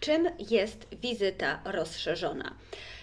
Czym jest wizyta rozszerzona?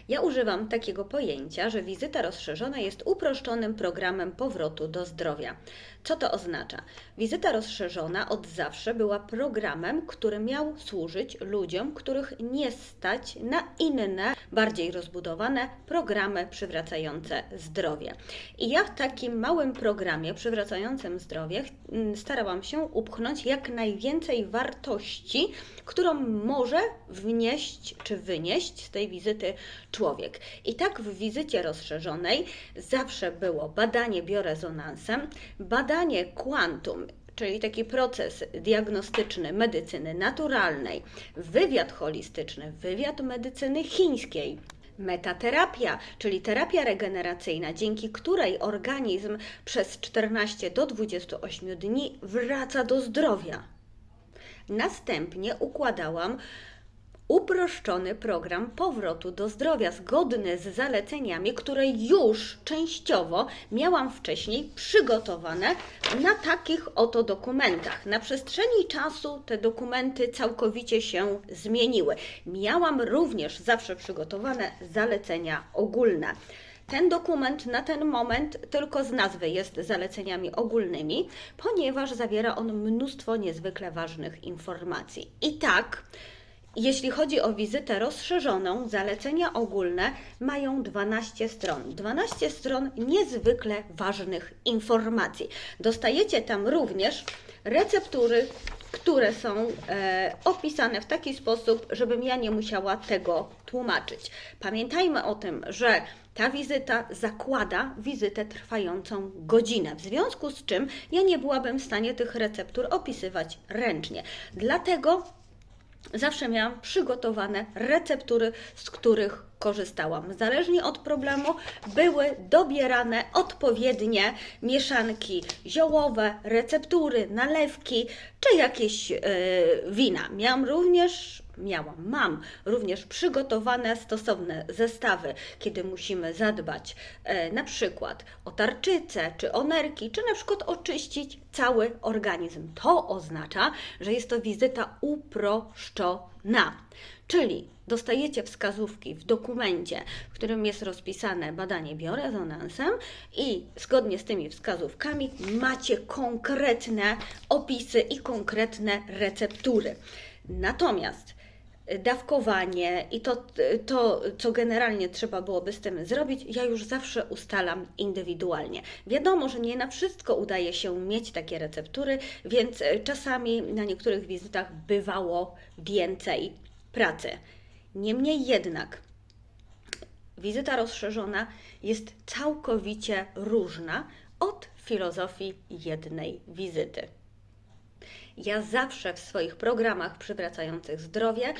Ja używam takiego pojęcia, że wizyta rozszerzona jest uproszczonym programem powrotu do zdrowia. Co to oznacza? Wizyta rozszerzona od zawsze była programem, który miał służyć ludziom, których nie stać na inne, bardziej rozbudowane programy przywracające zdrowie. I ja w takim małym programie przywracającym zdrowie mm, starałam się upchnąć jak najwięcej wartości, którą może wnieść czy wynieść z tej wizyty człowiek. I tak w wizycie rozszerzonej zawsze było badanie biorezonansem, badanie quantum, czyli taki proces diagnostyczny medycyny naturalnej, wywiad holistyczny, wywiad medycyny chińskiej. Metaterapia, czyli terapia regeneracyjna, dzięki której organizm przez 14 do 28 dni wraca do zdrowia. Następnie układałam uproszczony program powrotu do zdrowia, zgodny z zaleceniami, które już częściowo miałam wcześniej przygotowane na takich oto dokumentach. Na przestrzeni czasu te dokumenty całkowicie się zmieniły. Miałam również zawsze przygotowane zalecenia ogólne. Ten dokument na ten moment tylko z nazwy jest zaleceniami ogólnymi, ponieważ zawiera on mnóstwo niezwykle ważnych informacji. I tak, jeśli chodzi o wizytę rozszerzoną, zalecenia ogólne mają 12 stron. 12 stron niezwykle ważnych informacji. Dostajecie tam również receptury, które są e, opisane w taki sposób, żebym ja nie musiała tego tłumaczyć. Pamiętajmy o tym, że ta wizyta zakłada wizytę trwającą godzinę, w związku z czym ja nie byłabym w stanie tych receptur opisywać ręcznie. Dlatego zawsze miałam przygotowane receptury, z których korzystałam. Zależnie od problemu były dobierane odpowiednie mieszanki ziołowe, receptury, nalewki czy jakieś yy, wina. Miałam również miałam, mam również przygotowane stosowne zestawy, kiedy musimy zadbać e, na przykład o tarczycę, czy o nerki, czy na przykład oczyścić cały organizm. To oznacza, że jest to wizyta uproszczona. Czyli dostajecie wskazówki w dokumencie, w którym jest rozpisane badanie biorezonansem i zgodnie z tymi wskazówkami macie konkretne opisy i konkretne receptury. Natomiast dawkowanie i to, to, co generalnie trzeba byłoby z tym zrobić, ja już zawsze ustalam indywidualnie. Wiadomo, że nie na wszystko udaje się mieć takie receptury, więc czasami na niektórych wizytach bywało więcej pracy. Niemniej jednak, wizyta rozszerzona jest całkowicie różna od filozofii jednej wizyty. Ja zawsze w swoich programach przywracających zdrowie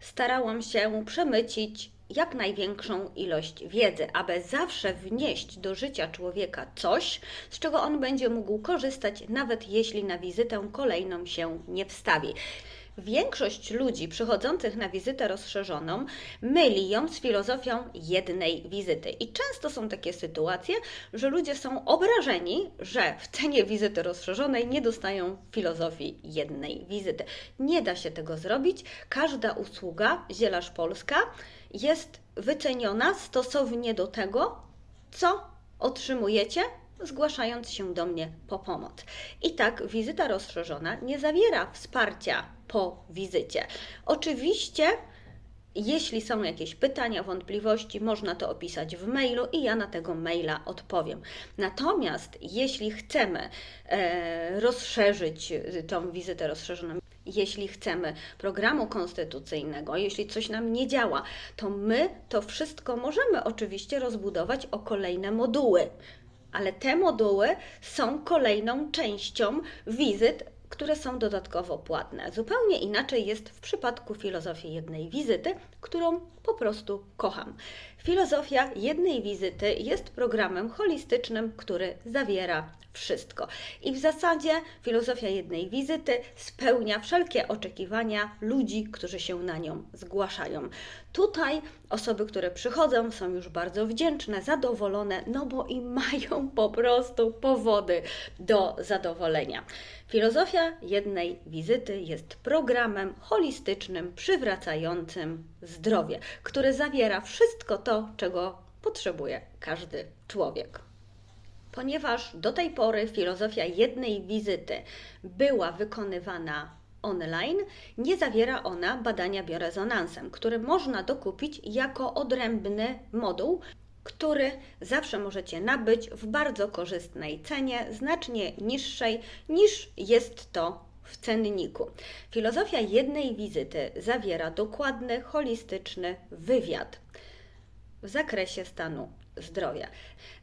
starałam się przemycić jak największą ilość wiedzy, aby zawsze wnieść do życia człowieka coś, z czego on będzie mógł korzystać, nawet jeśli na wizytę kolejną się nie wstawi. Większość ludzi przychodzących na wizytę rozszerzoną myli ją z filozofią jednej wizyty. I często są takie sytuacje, że ludzie są obrażeni, że w cenie wizyty rozszerzonej nie dostają filozofii jednej wizyty. Nie da się tego zrobić. Każda usługa Zielarz Polska jest wyceniona stosownie do tego, co otrzymujecie zgłaszając się do mnie po pomoc. I tak wizyta rozszerzona nie zawiera wsparcia po wizycie. Oczywiście jeśli są jakieś pytania, wątpliwości, można to opisać w mailu i ja na tego maila odpowiem. Natomiast jeśli chcemy e, rozszerzyć tą wizytę rozszerzoną, jeśli chcemy programu konstytucyjnego, jeśli coś nam nie działa, to my to wszystko możemy oczywiście rozbudować o kolejne moduły ale te moduły są kolejną częścią wizyt, które są dodatkowo płatne. Zupełnie inaczej jest w przypadku filozofii jednej wizyty, którą po prostu kocham. Filozofia jednej wizyty jest programem holistycznym, który zawiera wszystko. I w zasadzie filozofia jednej wizyty spełnia wszelkie oczekiwania ludzi, którzy się na nią zgłaszają. Tutaj osoby, które przychodzą, są już bardzo wdzięczne, zadowolone, no bo i mają po prostu powody do zadowolenia. Filozofia jednej wizyty jest programem holistycznym, przywracającym zdrowie, który zawiera wszystko to, czego potrzebuje każdy człowiek. Ponieważ do tej pory filozofia jednej wizyty była wykonywana online, nie zawiera ona badania biorezonansem, który można dokupić jako odrębny moduł, który zawsze możecie nabyć w bardzo korzystnej cenie, znacznie niższej niż jest to w cenniku. Filozofia jednej wizyty zawiera dokładny, holistyczny wywiad w zakresie stanu zdrowia.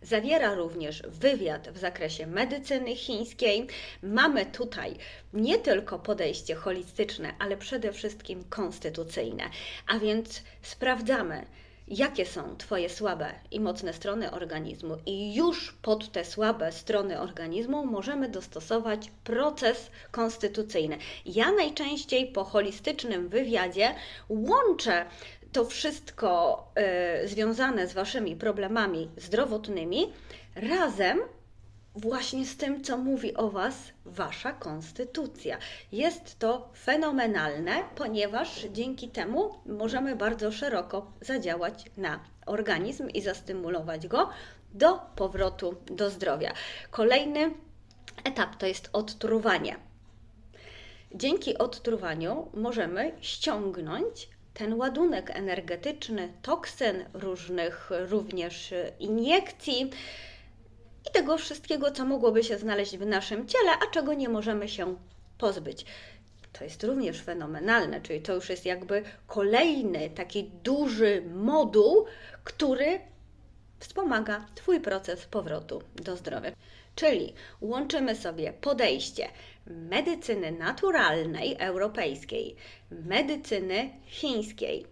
Zawiera również wywiad w zakresie medycyny chińskiej. Mamy tutaj nie tylko podejście holistyczne, ale przede wszystkim konstytucyjne, a więc sprawdzamy, jakie są Twoje słabe i mocne strony organizmu, i już pod te słabe strony organizmu możemy dostosować proces konstytucyjny. Ja najczęściej po holistycznym wywiadzie łączę to wszystko y, związane z Waszymi problemami zdrowotnymi razem właśnie z tym, co mówi o Was Wasza konstytucja. Jest to fenomenalne, ponieważ dzięki temu możemy bardzo szeroko zadziałać na organizm i zastymulować go do powrotu do zdrowia. Kolejny etap to jest odtruwanie. Dzięki odtruwaniu możemy ściągnąć ten ładunek energetyczny, toksyn, różnych również iniekcji i tego wszystkiego, co mogłoby się znaleźć w naszym ciele, a czego nie możemy się pozbyć. To jest również fenomenalne, czyli to już jest jakby kolejny taki duży moduł, który wspomaga Twój proces powrotu do zdrowia. Czyli łączymy sobie podejście medycyny naturalnej europejskiej, medycyny chińskiej,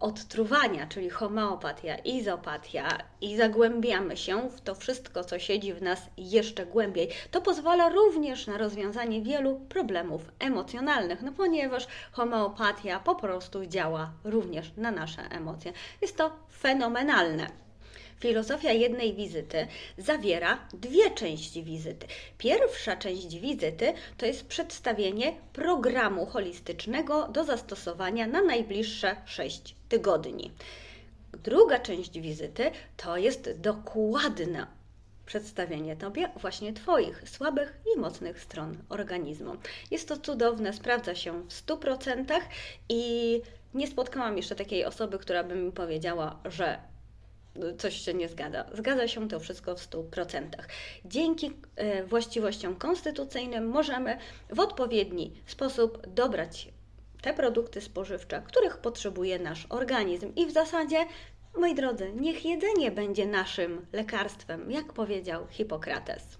odtruwania, czyli homeopatia, izopatia i zagłębiamy się w to wszystko, co siedzi w nas jeszcze głębiej. To pozwala również na rozwiązanie wielu problemów emocjonalnych, no ponieważ homeopatia po prostu działa również na nasze emocje. Jest to fenomenalne. Filozofia jednej wizyty zawiera dwie części wizyty. Pierwsza część wizyty to jest przedstawienie programu holistycznego do zastosowania na najbliższe 6 tygodni. Druga część wizyty to jest dokładna przedstawienie Tobie właśnie Twoich słabych i mocnych stron organizmu. Jest to cudowne, sprawdza się w 100% i nie spotkałam jeszcze takiej osoby, która by mi powiedziała, że coś się nie zgadza. Zgadza się to wszystko w 100%. Dzięki e, właściwościom konstytucyjnym możemy w odpowiedni sposób dobrać te produkty spożywcze, których potrzebuje nasz organizm. I w zasadzie, moi drodzy, niech jedzenie będzie naszym lekarstwem, jak powiedział Hipokrates.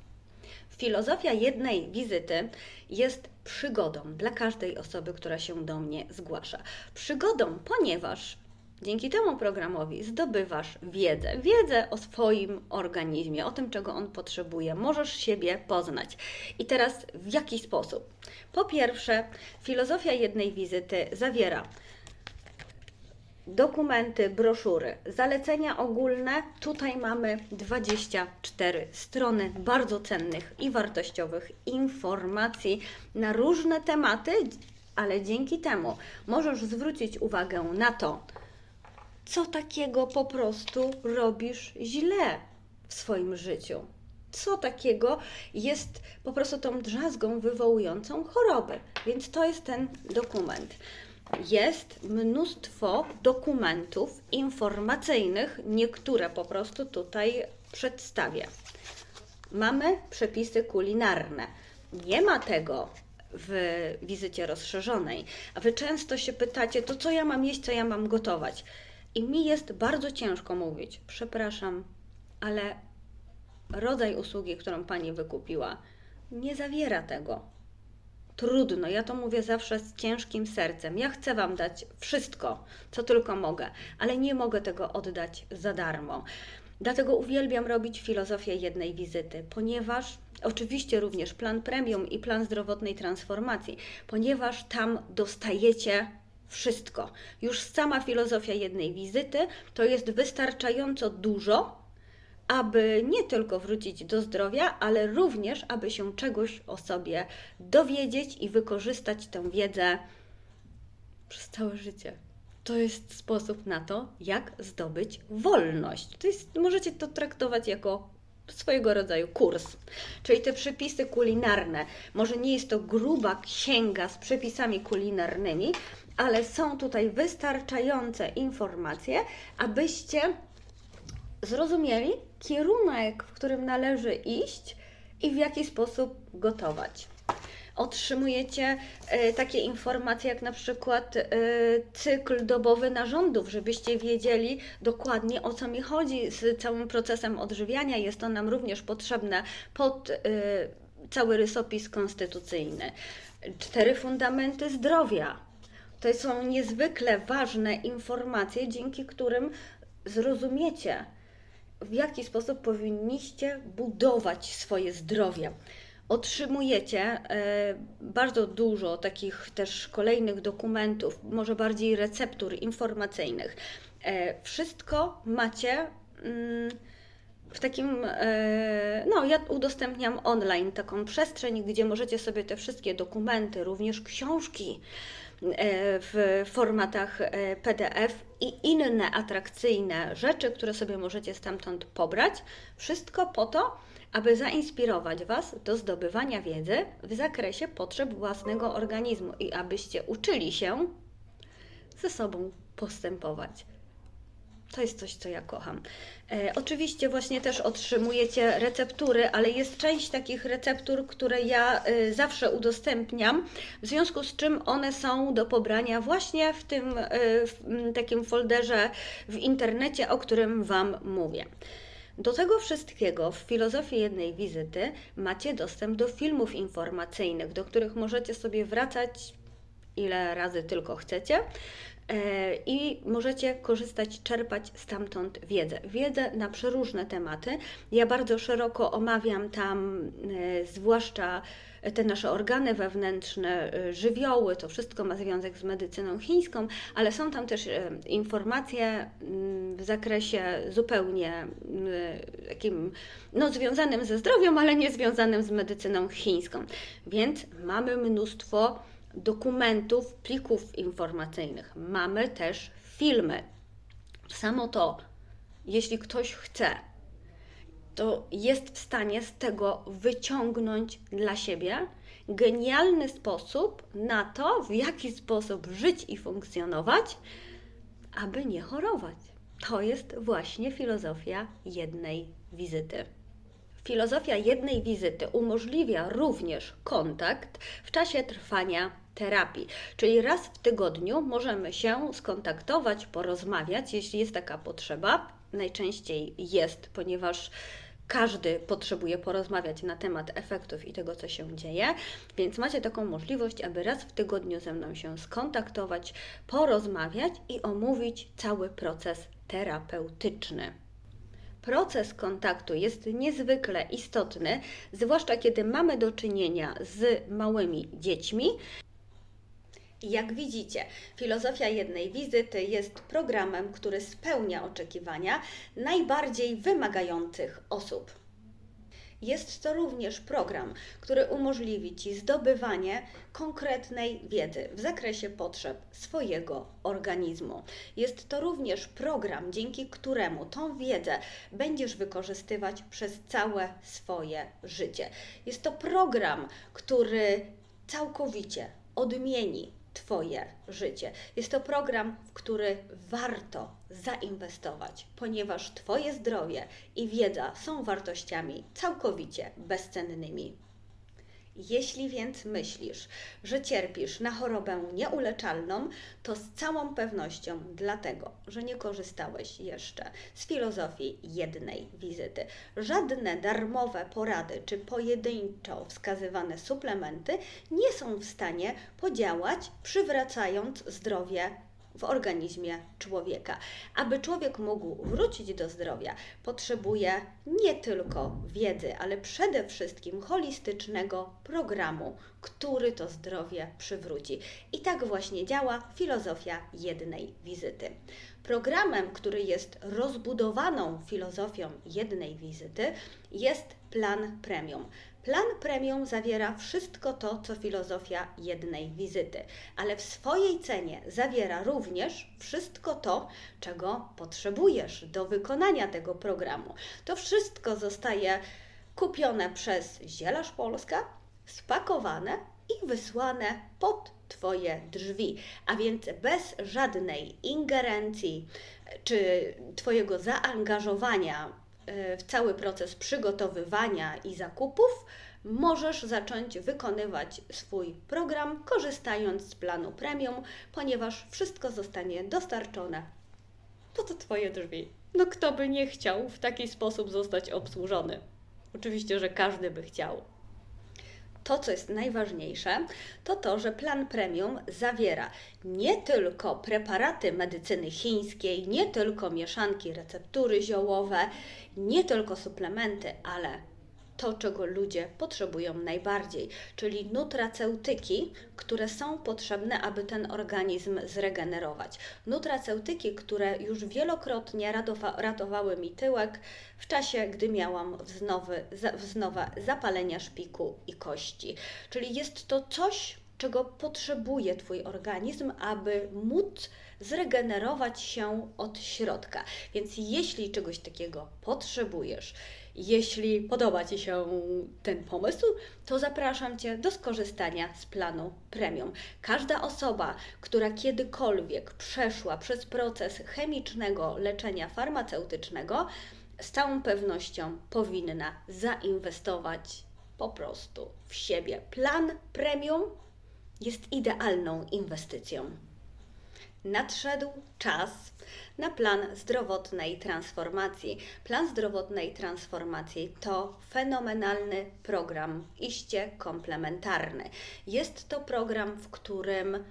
Filozofia jednej wizyty jest przygodą dla każdej osoby, która się do mnie zgłasza. Przygodą, ponieważ Dzięki temu programowi zdobywasz wiedzę, wiedzę o swoim organizmie, o tym, czego on potrzebuje. Możesz siebie poznać. I teraz w jaki sposób? Po pierwsze, filozofia jednej wizyty zawiera dokumenty, broszury, zalecenia ogólne. Tutaj mamy 24 strony bardzo cennych i wartościowych informacji na różne tematy, ale dzięki temu możesz zwrócić uwagę na to, co takiego po prostu robisz źle w swoim życiu. Co takiego jest po prostu tą drzazgą wywołującą choroby. Więc to jest ten dokument. Jest mnóstwo dokumentów informacyjnych, niektóre po prostu tutaj przedstawię. Mamy przepisy kulinarne. Nie ma tego w wizycie rozszerzonej. A wy często się pytacie, to co ja mam jeść, co ja mam gotować? I mi jest bardzo ciężko mówić, przepraszam, ale rodzaj usługi, którą pani wykupiła, nie zawiera tego. Trudno, ja to mówię zawsze z ciężkim sercem. Ja chcę Wam dać wszystko, co tylko mogę, ale nie mogę tego oddać za darmo. Dlatego uwielbiam robić filozofię jednej wizyty, ponieważ oczywiście również plan premium i plan zdrowotnej transformacji, ponieważ tam dostajecie wszystko. Już sama filozofia jednej wizyty to jest wystarczająco dużo, aby nie tylko wrócić do zdrowia, ale również, aby się czegoś o sobie dowiedzieć i wykorzystać tę wiedzę przez całe życie. To jest sposób na to, jak zdobyć wolność. To jest, możecie to traktować jako swojego rodzaju kurs. Czyli te przepisy kulinarne. Może nie jest to gruba księga z przepisami kulinarnymi, ale są tutaj wystarczające informacje, abyście zrozumieli kierunek, w którym należy iść i w jaki sposób gotować. Otrzymujecie e, takie informacje jak na przykład e, cykl dobowy narządów, żebyście wiedzieli dokładnie o co mi chodzi z całym procesem odżywiania. Jest to nam również potrzebne pod e, cały rysopis konstytucyjny. Cztery fundamenty zdrowia. To są niezwykle ważne informacje, dzięki którym zrozumiecie, w jaki sposób powinniście budować swoje zdrowie. Otrzymujecie e, bardzo dużo takich też kolejnych dokumentów, może bardziej receptur informacyjnych. E, wszystko macie mm, w takim, e, no ja udostępniam online taką przestrzeń, gdzie możecie sobie te wszystkie dokumenty, również książki, w formatach PDF i inne atrakcyjne rzeczy, które sobie możecie stamtąd pobrać. Wszystko po to, aby zainspirować Was do zdobywania wiedzy w zakresie potrzeb własnego organizmu i abyście uczyli się ze sobą postępować. To jest coś, co ja kocham. E, oczywiście właśnie też otrzymujecie receptury, ale jest część takich receptur, które ja e, zawsze udostępniam, w związku z czym one są do pobrania właśnie w tym e, w takim folderze w internecie, o którym Wam mówię. Do tego wszystkiego w filozofii jednej wizyty macie dostęp do filmów informacyjnych, do których możecie sobie wracać ile razy tylko chcecie i możecie korzystać, czerpać stamtąd wiedzę. Wiedzę na przeróżne tematy. Ja bardzo szeroko omawiam tam, e, zwłaszcza te nasze organy wewnętrzne, y, żywioły, to wszystko ma związek z medycyną chińską, ale są tam też informacje mm, w zakresie zupełnie takim, no związanym ze zdrowiem, ale nie związanym z medycyną chińską. Więc mamy mnóstwo dokumentów, plików informacyjnych. Mamy też filmy. Samo to, jeśli ktoś chce to jest w stanie z tego wyciągnąć dla siebie genialny sposób na to, w jaki sposób żyć i funkcjonować, aby nie chorować. To jest właśnie filozofia jednej wizyty. Filozofia jednej wizyty umożliwia również kontakt w czasie trwania terapii, czyli raz w tygodniu możemy się skontaktować, porozmawiać, jeśli jest taka potrzeba. Najczęściej jest, ponieważ każdy potrzebuje porozmawiać na temat efektów i tego, co się dzieje, więc macie taką możliwość, aby raz w tygodniu ze mną się skontaktować, porozmawiać i omówić cały proces terapeutyczny. Proces kontaktu jest niezwykle istotny, zwłaszcza kiedy mamy do czynienia z małymi dziećmi, jak widzicie, filozofia jednej wizyty jest programem, który spełnia oczekiwania najbardziej wymagających osób. Jest to również program, który umożliwi Ci zdobywanie konkretnej wiedzy w zakresie potrzeb swojego organizmu. Jest to również program, dzięki któremu tą wiedzę będziesz wykorzystywać przez całe swoje życie. Jest to program, który całkowicie odmieni Twoje życie. Jest to program, w który warto zainwestować, ponieważ Twoje zdrowie i wiedza są wartościami całkowicie bezcennymi. Jeśli więc myślisz, że cierpisz na chorobę nieuleczalną, to z całą pewnością dlatego, że nie korzystałeś jeszcze z filozofii jednej wizyty. Żadne darmowe porady czy pojedynczo wskazywane suplementy nie są w stanie podziałać, przywracając zdrowie w organizmie człowieka. Aby człowiek mógł wrócić do zdrowia, potrzebuje nie tylko wiedzy, ale przede wszystkim holistycznego programu, który to zdrowie przywróci. I tak właśnie działa filozofia jednej wizyty. Programem, który jest rozbudowaną filozofią jednej wizyty, jest plan premium. Plan premium zawiera wszystko to, co filozofia jednej wizyty, ale w swojej cenie zawiera również wszystko to, czego potrzebujesz do wykonania tego programu. To wszystko zostaje kupione przez Zielarz Polska, spakowane i wysłane pod Twoje drzwi, a więc bez żadnej ingerencji czy Twojego zaangażowania w cały proces przygotowywania i zakupów, możesz zacząć wykonywać swój program korzystając z planu premium, ponieważ wszystko zostanie dostarczone pod Twoje drzwi. No kto by nie chciał w taki sposób zostać obsłużony? Oczywiście, że każdy by chciał to, co jest najważniejsze, to to, że plan premium zawiera nie tylko preparaty medycyny chińskiej, nie tylko mieszanki, receptury ziołowe, nie tylko suplementy, ale to, czego ludzie potrzebują najbardziej, czyli nutraceutyki, które są potrzebne, aby ten organizm zregenerować. Nutraceutyki, które już wielokrotnie ratowały mi tyłek w czasie, gdy miałam wznowy, wznowa zapalenia szpiku i kości. Czyli jest to coś, czego potrzebuje Twój organizm, aby móc zregenerować się od środka. Więc jeśli czegoś takiego potrzebujesz, jeśli podoba Ci się ten pomysł, to zapraszam Cię do skorzystania z planu premium. Każda osoba, która kiedykolwiek przeszła przez proces chemicznego leczenia farmaceutycznego, z całą pewnością powinna zainwestować po prostu w siebie. Plan premium jest idealną inwestycją. Nadszedł czas na plan zdrowotnej transformacji. Plan zdrowotnej transformacji to fenomenalny program, iście komplementarny. Jest to program, w którym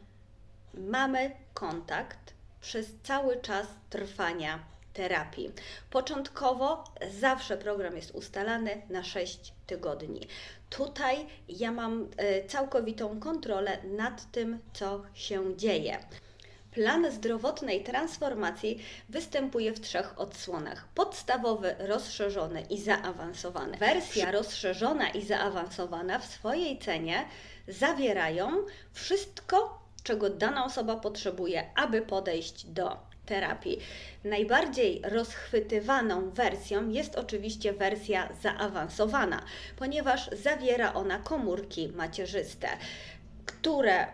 mamy kontakt przez cały czas trwania terapii. Początkowo zawsze program jest ustalany na 6 tygodni. Tutaj ja mam e, całkowitą kontrolę nad tym, co się dzieje. Plan zdrowotnej transformacji występuje w trzech odsłonach: podstawowy, rozszerzony i zaawansowany. Wersja rozszerzona i zaawansowana w swojej cenie zawierają wszystko, czego dana osoba potrzebuje, aby podejść do terapii. Najbardziej rozchwytywaną wersją jest oczywiście wersja zaawansowana, ponieważ zawiera ona komórki macierzyste, które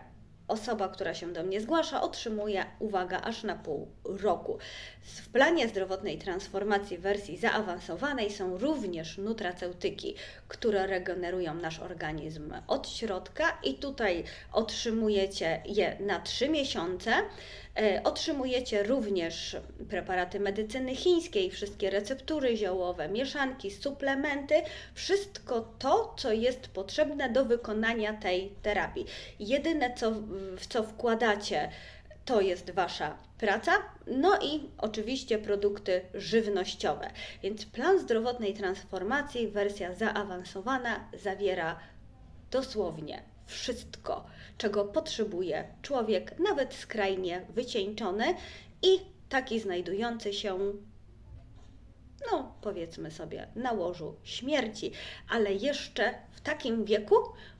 osoba, która się do mnie zgłasza, otrzymuje, uwaga, aż na pół roku. W planie zdrowotnej transformacji wersji zaawansowanej są również nutraceutyki, które regenerują nasz organizm od środka i tutaj otrzymujecie je na 3 miesiące. E, otrzymujecie również preparaty medycyny chińskiej, wszystkie receptury ziołowe, mieszanki, suplementy, wszystko to, co jest potrzebne do wykonania tej terapii. Jedyne, co, w co wkładacie, to jest Wasza praca, no i oczywiście produkty żywnościowe. Więc plan zdrowotnej transformacji, wersja zaawansowana, zawiera dosłownie wszystko, czego potrzebuje człowiek, nawet skrajnie wycieńczony i taki znajdujący się, no powiedzmy sobie, na łożu śmierci, ale jeszcze w takim wieku,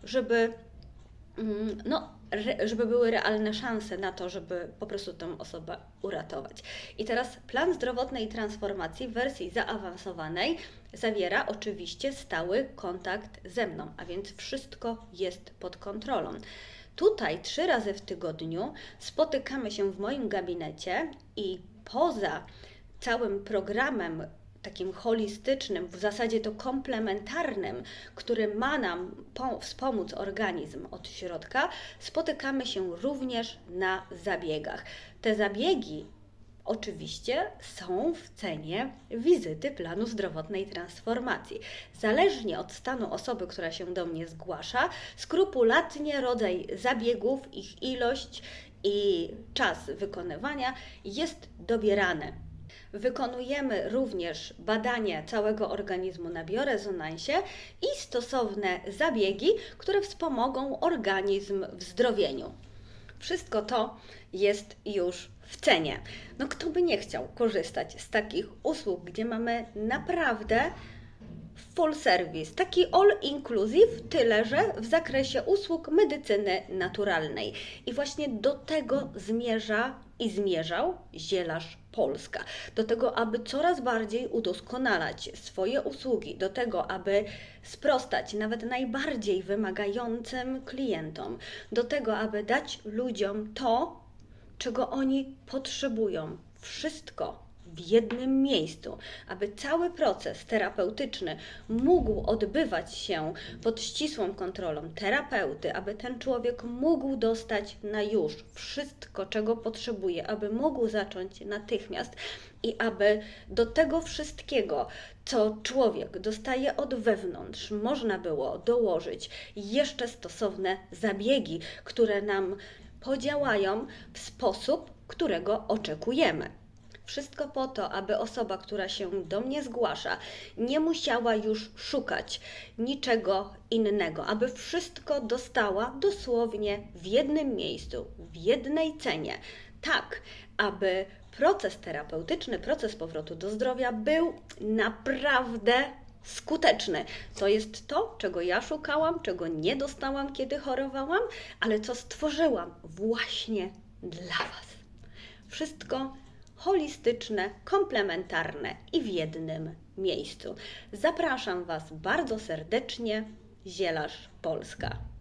żeby mm, no, żeby były realne szanse na to, żeby po prostu tę osobę uratować. I teraz plan zdrowotnej transformacji w wersji zaawansowanej zawiera oczywiście stały kontakt ze mną, a więc wszystko jest pod kontrolą. Tutaj trzy razy w tygodniu spotykamy się w moim gabinecie i poza całym programem takim holistycznym, w zasadzie to komplementarnym, który ma nam wspomóc organizm od środka, spotykamy się również na zabiegach. Te zabiegi oczywiście są w cenie wizyty planu zdrowotnej transformacji. Zależnie od stanu osoby, która się do mnie zgłasza, skrupulatnie rodzaj zabiegów, ich ilość i czas wykonywania jest dobierany. Wykonujemy również badanie całego organizmu na biorezonansie i stosowne zabiegi, które wspomogą organizm w zdrowieniu. Wszystko to jest już w cenie. No kto by nie chciał korzystać z takich usług, gdzie mamy naprawdę full service, taki all inclusive, tyle że w zakresie usług medycyny naturalnej. I właśnie do tego zmierza i zmierzał Zielarz Polska. Do tego, aby coraz bardziej udoskonalać swoje usługi, do tego, aby sprostać nawet najbardziej wymagającym klientom, do tego, aby dać ludziom to, czego oni potrzebują. Wszystko w jednym miejscu, aby cały proces terapeutyczny mógł odbywać się pod ścisłą kontrolą terapeuty, aby ten człowiek mógł dostać na już wszystko, czego potrzebuje, aby mógł zacząć natychmiast i aby do tego wszystkiego, co człowiek dostaje od wewnątrz, można było dołożyć jeszcze stosowne zabiegi, które nam podziałają w sposób, którego oczekujemy. Wszystko po to, aby osoba, która się do mnie zgłasza, nie musiała już szukać niczego innego, aby wszystko dostała dosłownie w jednym miejscu, w jednej cenie. Tak, aby proces terapeutyczny, proces powrotu do zdrowia był naprawdę skuteczny. To jest to, czego ja szukałam, czego nie dostałam, kiedy chorowałam, ale co stworzyłam właśnie dla Was. Wszystko holistyczne, komplementarne i w jednym miejscu. Zapraszam Was bardzo serdecznie, Zielarz Polska.